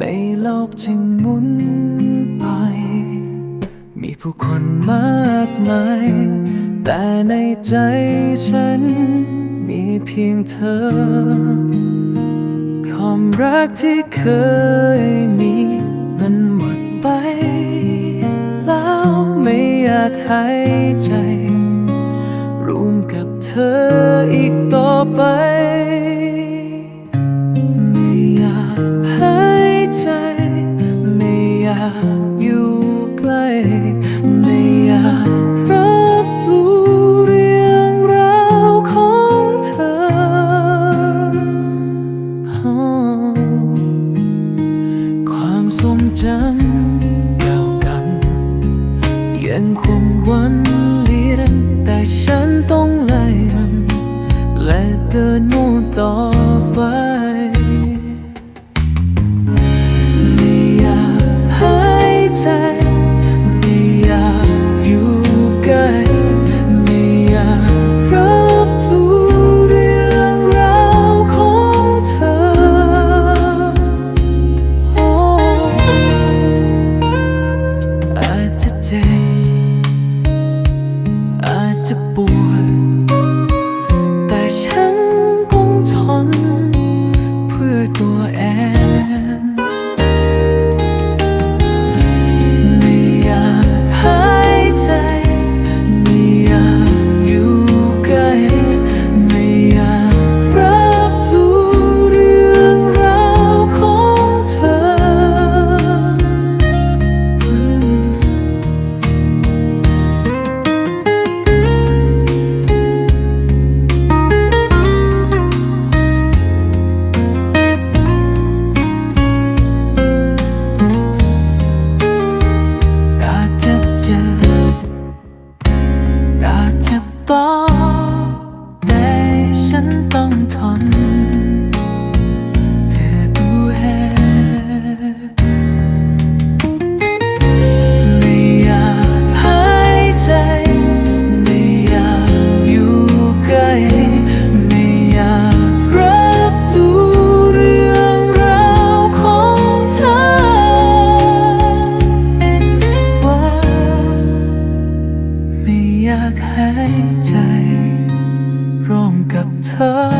ในโลกจึงหมุนไป มีผู้คนมากมาย แต่ในใจฉัน มีเพียงเธอ ความรักที่เคยมีมันหมดไป แล้วไม่อยากหายใจ รวมกับเธออีกต่อไปากอยู่ใกล้ไม่อยากรับรู้เรื่องราวของเธอ ความทรงจำเก่ากัน ยังคงวันเวียนแต่ฉันต้องไล่มัน และเดินมุ่งต่อไป ไ